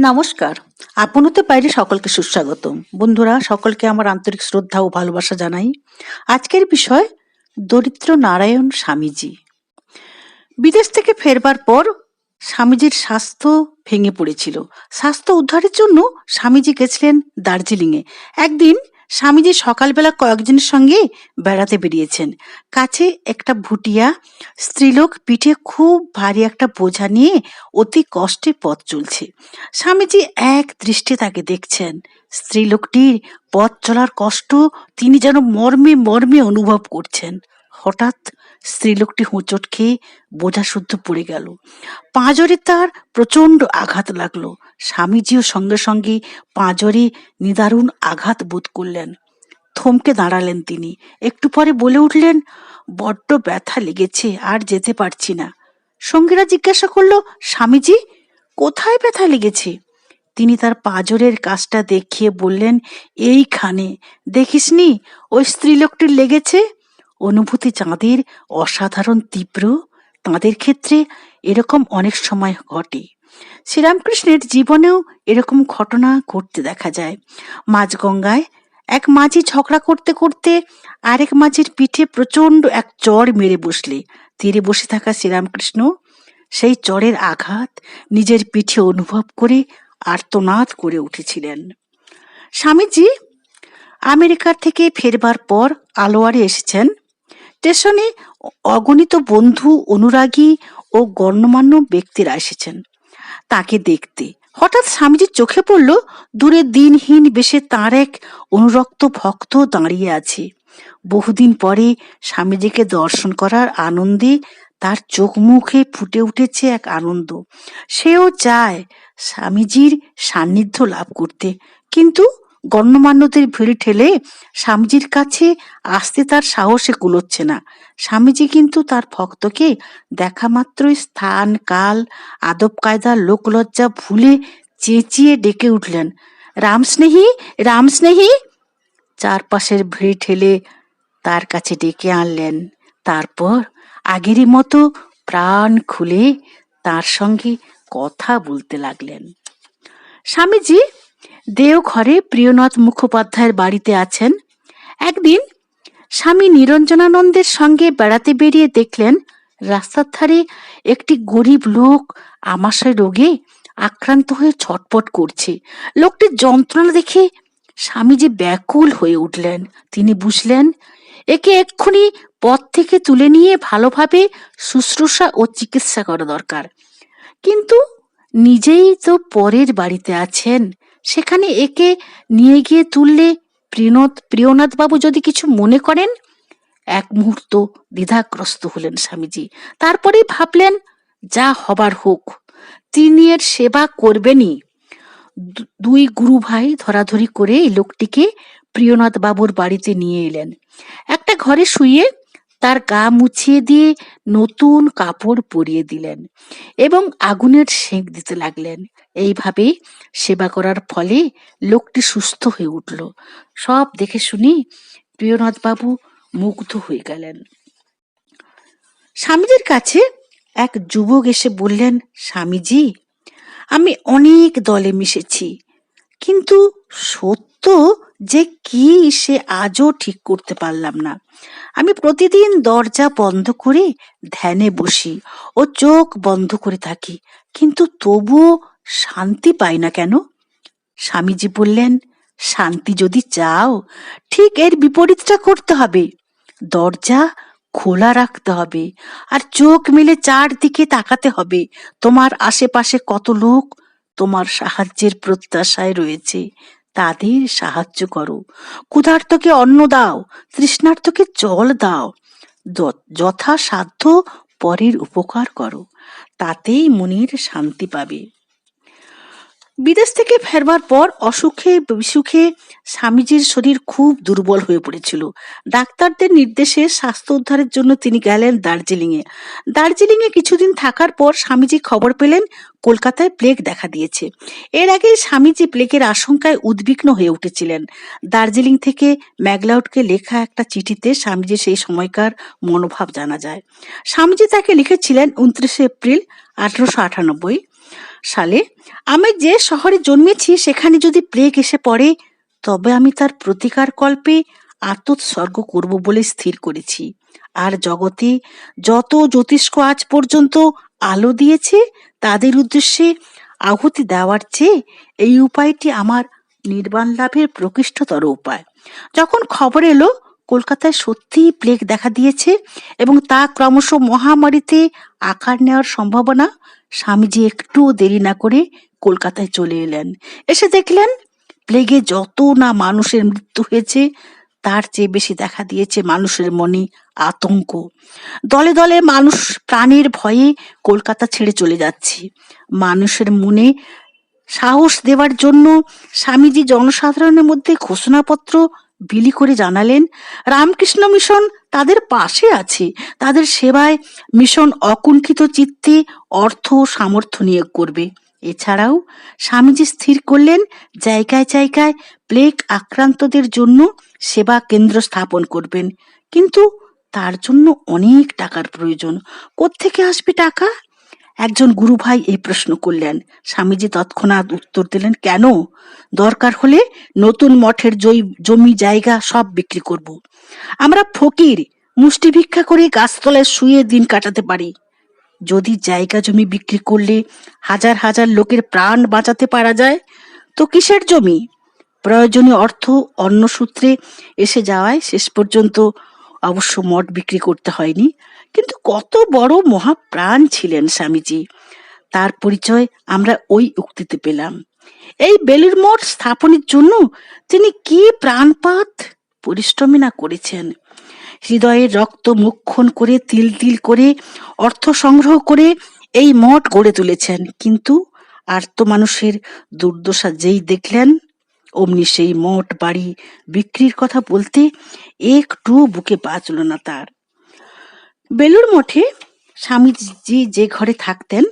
নমস্কার। আপনতে বাইরে সকলকে সুস্বাগত। বন্ধুরা, সকলকে আমার আন্তরিক শ্রদ্ধা ও ভালোবাসা জানাই। আজকের বিষয়, দরিদ্র নারায়ণ স্বামীজি। বিদেশ থেকে ফেরবার পর স্বামীজির স্বাস্থ্য ভেঙে পড়েছিল। স্বাস্থ্য উদ্ধারের জন্য স্বামীজি গেছিলেন দার্জিলিংয়ে। একদিন স্বামীজি সকালবেলা কয়েকজনের সঙ্গে বেড়াতে বেরিয়েছেন। কাছে একটা ভুটিয়া স্ত্রীলোক পিঠে খুব ভারী একটা বোঝা নিয়ে অতি কষ্টে পথ চলছে। স্বামীজি এক দৃষ্টি তাকে দেখছেন। স্ত্রীলোকটির পথ চলার কষ্ট তিনি যেন মর্মে মর্মে অনুভব করছেন। হঠাৎ স্ত্রীলোকটি হোঁচট খেয়ে বোঝা শুদ্ধ পড়ে গেল। পাঁজরে তার প্রচণ্ড আঘাত লাগল। স্বামীজিও সঙ্গে সঙ্গে পাঁজরে নিদারুণ আঘাত বোধ করলেন। থমকে দাঁড়ালেন তিনি। একটু পরে বলে উঠলেন, বড্ড ব্যথা লেগেছে, আর যেতে পারছি না। সঙ্গীরা জিজ্ঞাসা করল, স্বামীজি, কোথায় ব্যথা লেগেছে? তিনি তার পাঁজরের কাজটা দেখিয়ে বললেন, এইখানে। দেখিসনি, ওই স্ত্রীলোকটির লেগেছে? অনুভূতি চাঁদের অসাধারণ, তীব্র, তাঁদের ক্ষেত্রে এরকম অনেক সময় ঘটে। শ্রীরামকৃষ্ণের জীবনেও এরকম ঘটনা ঘটতে দেখা যায়। মাঝগঙ্গায় এক মাঝি ঝগড়া করতে করতে আরেক মাঝির পিঠে প্রচণ্ড এক চড় মেরে বসলে। তীরে বসে থাকা শ্রীরামকৃষ্ণ সেই চরের আঘাত নিজের পিঠে অনুভব করে আর্তনাদ করে উঠেছিলেন। স্বামীজি আমেরিকার থেকে ফেরবার পর আলোয়ারে এসেছেন। স্টেশনে অগণিত বন্ধু, অনুরাগী ও গণ্যমান্য ব্যক্তিরা এসেছেন। তাকে দেখতে হঠাৎ স্বামীজির চোখে পড়ল দূরে দিনহীন বেশে তার এক অনুরক্ত ভক্ত দাঁড়িয়ে আছে। বহুদিন পরে স্বামীজিকে দর্শন করার আনন্দে তার চোখ মুখে ফুটে উঠেছে এক আনন্দ। সেও চায় স্বামীজির সান্নিধ্য লাভ করতে, কিন্তু গণ্যমান্যদের ভিড় ঠেলে স্বামীজির কাছে আসতে তার সাহসে কুলোচ্ছে না। স্বামীজি কিন্তু তার ভক্তকে দেখা মাত্রই স্থান, কাল, আদব কায়দা, লোকলজ্জা ভুলে চেঁচিয়ে ডেকে উঠলেন। রামস্নেহী রামস্নেহী চারপাশের ভিড় ঠেলে তার কাছে ডেকে আনলেন। তারপর আগেরই মতো প্রাণ খুলে তার সঙ্গে কথা বলতে লাগলেন। স্বামীজি দেওঘরে প্রিয়নাথ মুখোপাধ্যায়ের বাড়িতে আছেন। একদিন স্বামী নিরঞ্জনানন্দের সঙ্গে বেড়াতে বেরিয়ে দেখলেন, রাস্তার ধারে একটি গরিব লোক আমাশয় রোগে আক্রান্ত হয়ে ছটপট করছে। লোকটির যন্ত্রণা দেখে স্বামীজি ব্যাকুল হয়ে উঠলেন। তিনি বুঝলেন, একে এক্ষুনি পথ থেকে তুলে নিয়ে ভালোভাবে শুশ্রূষা ও চিকিৎসা করা দরকার। কিন্তু নিজেই তো পরের বাড়িতে আছেন। সেখানে একে নিয়ে গিয়ে তুললে প্রিয়নাথ প্রিয়নাথ বাবু যদি কিছু মনে করেন? এক মুহূর্ত দ্বিধাগ্রস্ত হলেন স্বামীজি। তারপরেই ভাবলেন, যা হবার হোক, তিনি এর সেবা করবেনই। দুই গুরু ভাই ধরাধরি করে এই লোকটিকে প্রিয়নাথ বাবুর বাড়িতে নিয়ে এলেন। একটা ঘরে শুয়ে তার গা মুছিয়ে দিয়ে নতুন কাপড় পরিয়ে দিলেন এবং আগুনের সেঁক দিতে লাগলেন। এইভাবে সেবা করার ফলে লোকটি সুস্থ হয়ে উঠল। সব দেখে শুনি প্রিয়নাথ বাবু মুগ্ধ হয়ে গেলেন। স্বামীজির কাছে এক যুবক এসে বললেন, স্বামীজি, আমি অনেক দলে মিশেছি, কিন্তু সত্য যে কি সে আজও ঠিক করতে পারলাম না। আমি প্রতিদিন দরজা বন্ধ করে ধ্যানে বসি ও চোখ বন্ধ করে থাকি, কিন্তু তবুও শান্তি পাই না কেন? স্বামীজি বললেন, শান্তি যদি চাও, ঠিক এর বিপরীতটা করতে হবে। দরজা খোলা রাখতে হবে আর চোখ মেলে চারদিকে তাকাতে হবে। তোমার আশেপাশে কত লোক তোমার সাহায্যের প্রত্যাশায় রয়েছে। তাদের সাহায্য করো। ক্ষুধার্তকে অন্ন দাও, তৃষ্ণার্তকে জল দাও। যথাসাধ্য পরের উপকার করো। তাতেই মনের শান্তি পাবে। বিদেশ থেকে ফেরবার পর অসুখে, বিসুখে স্বামীজির শরীর খুব দুর্বল হয়ে পড়েছিল। ডাক্তারদের নির্দেশে স্বাস্থ্য উদ্ধারের জন্য তিনি গেলেন দার্জিলিংয়ে। দার্জিলিংয়ে কিছুদিন থাকার পর স্বামীজি খবর পেলেন, কলকাতায় প্লেগ দেখা দিয়েছে। এর আগে স্বামীজি প্লেগের আশঙ্কায় উদ্বিগ্ন হয়ে উঠেছিলেন। দার্জিলিং থেকে ম্যাগলাউডকে লেখা একটা চিঠিতে স্বামীজি সেই সময়কার মনোভাব জানা যায়। স্বামীজি তাকে লিখেছিলেন উনত্রিশে এপ্রিল আঠারোশো আটানব্বই। সালে। আমি যে শহরে জন্মেছি, সেখানে যদি প্লেগ এসে পড়ে, তবে আমি তার প্রতিকার কল্পে আত্মোৎসর্গ করব বলে স্থির করেছি। আর জগতে যত জ্যোতিষ্ক আজ পর্যন্ত আলো দিয়েছে, তাদের উদ্দেশ্যে আহুতি দেওয়ার চেয়ে এই উপায়টি আমার নির্বাণ লাভের প্রকৃষ্টতর উপায়। যখন খবর এলো কলকাতায় সত্যিই প্লেগ দেখা দিয়েছে এবং তা ক্রমশ মহামারীতে আকার নেওয়ার সম্ভাবনা। স্বামীজি একটুও দেরি না করে কলকাতায় চলে এলেন। এসে দেখলেন প্লেগে যত না মানুষের মৃত্যু হয়েছে, তার চেয়ে বেশি দেখা দিয়েছে মানুষের মনে আতঙ্ক। দলে দলে মানুষ প্রাণের ভয়ে কলকাতা ছেড়ে চলে যাচ্ছে। মানুষের মনে সাহস দেওয়ার জন্য স্বামীজি জনসাধারণের মধ্যে ঘোষণাপত্র বিলি করে জানালেন, রামকৃষ্ণ মিশন তাদের পাশে আছে। তাদের সেবায় মিশন অকুণ্ঠিত চিত্তে অর্থ সামর্থ্য নিয়োগ করবে। এছাড়াও স্বামীজি স্থির করলেন, জায়গায় জায়গায় প্লেগ আক্রান্তদের জন্য সেবা কেন্দ্র স্থাপন করবেন। কিন্তু তার জন্য অনেক টাকার প্রয়োজন। কোত্থেকে আসবে টাকা? একজন গুরু ভাই এই প্রশ্ন করলেন। স্বামীজি তৎক্ষণাৎ উত্তর দিলেন, কেন? দরকার হলে নতুন মঠের জমি জায়গা সব বিক্রি করব। আমরা ফকির, মুষ্টি ভিক্ষা করে গাছতলায় শুয়ে দিন কাটাতে পারি। যদি জায়গা জমি বিক্রি করলে হাজার হাজার লোকের প্রাণ বাঁচাতে পারা যায়, তো কিসের জমি? প্রয়োজনীয় অর্থ অন্য সূত্রে এসে যাওয়ায় শেষ পর্যন্ত অবশ্য মঠ বিক্রি করতে হয়নি, কিন্তু কত বড় মহাপ্রাণ ছিলেন স্বামীজি। তার পরিচয় আমরা ওই উক্তিতে পেলাম। এই বেলুর মঠ স্থাপনের জন্য তিনি কি প্রাণপাত পরিশ্রমী না করেছেন? হৃদয়ের রক্ত মুক্ষণ করে, তিল তিল করে, অর্থ সংগ্রহ করে এই মঠ গড়ে তুলেছেন। কিন্তু আর্ত মানুষের দুর্দশা যেই দেখলেন অমনি সেই মঠ বাড়ি বিক্রির কথা বলতে একটু বুকে বাঁচল না তার। বেলুর মঠে স্বামীজি যে ঘরে থাকতেন,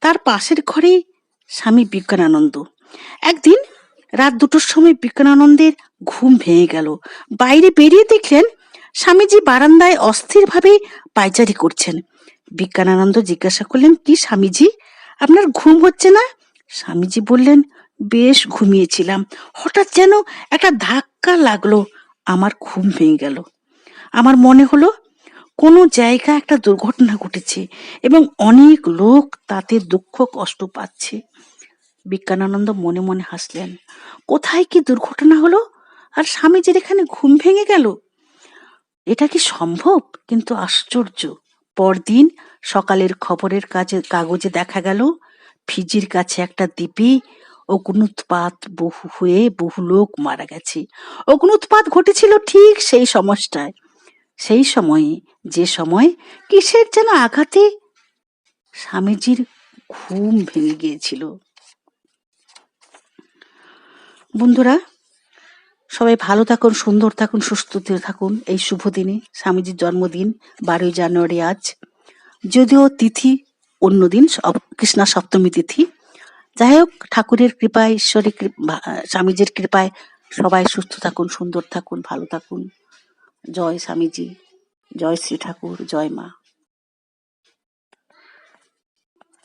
তার পাশের ঘরে স্বামী বিজ্ঞানানন্দ একদিন রাত দুটোর সময় বিজ্ঞানানন্দের ঘুম ভেঙে গেল। বাইরে বেরিয়ে দেখলেন স্বামীজি বারান্দায় অস্থিরভাবে পায়চারি করছেন। বিজ্ঞানানন্দ জিজ্ঞাসা করলেন, কি স্বামীজি? আপনার ঘুম হচ্ছে না? স্বামীজি বললেন বেশ ঘুমিয়েছিলাম। হঠাৎ যেন একটা ধাক্কা লাগল। আমার ঘুম ভেঙে গেল। আমার মনে হলো, কোনো জায়গায় একটা দুর্ঘটনা ঘটেছে এবং অনেক লোক তাতে দুঃখ, কষ্ট পাচ্ছে। বিজ্ঞানানন্দ মনে মনে হাসলেন, কোথায় কি দুর্ঘটনা হলো? আর স্বামীজির এখানে ঘুম ভেঙে গেল? এটা কি সম্ভব? কিন্তু আশ্চর্য। পরদিন সকালের খবরের কাজে, কাগজে দেখা গেল, ফিজির কাছে একটা দ্বীপে অগ্নুৎপাত বহু হয়ে বহু লোক মারা গেছে। অগ্নুৎপাত ঘটেছিল ঠিক সেই সমস্যায় সেই সময়ে, যে সময় কিসের যেন আঘাতে স্বামীজির ঘুম ভেঙে গিয়েছিল। বন্ধুরা, সবাই ভালো থাকুন, সুন্দর থাকুন সুস্থ থাকুন। এই শুভ দিনে স্বামীজির জন্মদিন, বারোই জানুয়ারি আজ। যদিও তিথি অন্যদিন কৃষ্ণা সপ্তমী তিথি। যাই হোক ঠাকুরের কৃপায়, ঈশ্বরের স্বামীজির কৃপায় সবাই সুস্থ থাকুন, সুন্দর থাকুন, ভালো থাকুন। জয় স্বামীজি, জয় শ্রী ঠাকুর, জয় মা।